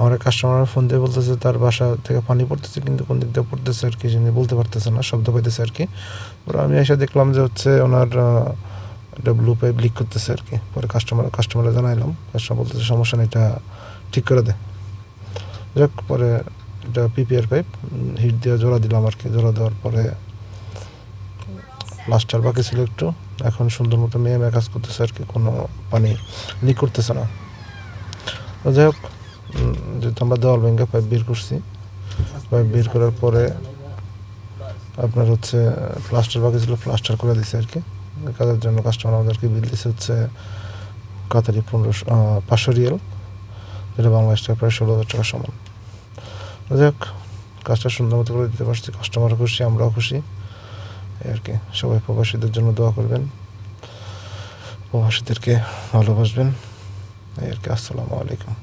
আমার customer phone দিয়ে বলতেছে, তার বাসা থেকে পানি পড়তেছে, কিন্তু কোন দিক দিয়ে পড়তেছে আর কি? যিনি বলতে পারতেছে না, শব্দ পাইতেছে আর কি। পরে আমি এসে দেখলাম যে হচ্ছে ওনার একটা ব্লু পাইপ লিক করতেছে আর কি। পরে কাস্টমার কাস্টমারে জানাইলাম কাস্টমার বলতেছে, সমস্যা নেই, এটা ঠিক করে দে। যাক, পরে এটা পিপিআর পাইপ হিট দিয়ে জোড়া দিলাম আর কি। জোড়া দেওয়ার পরে প্লাস্টার বাকি ছিল একটু। এখন সুন্দর মতো মেয়ে মেয়ে কাজ করতেছে আর কি, কোনো পানি লিক করতেছে না। যাই হোক যেহেতু আমরা দেওয়াল ভেঙে পাইপ বের করছি, পাইপ বের করার পরে আপনার হচ্ছে প্লাস্টার বাকি ছিল প্লাস্টার করে দিছে আর কি। কাজের জন্য কাস্টমার আমাদেরকে বিল দিছে হচ্ছে কাতারি পনেরোশো পাঁচশো রিয়াল, যেটা বাংলাদেশ টাকা প্রায় ষোলো হাজার টাকা সমান। যাই হোক কাজটা সুন্দর মতো করে দিতে পারছি কাস্টমারও খুশি, আমরাও খুশি। এই আর কি, সবাই প্রবাসীদের জন্য দোয়া করবেন, প্রবাসীদেরকে ভালোবাসবেন। এই আর কি, আসসালামু আলাইকুম।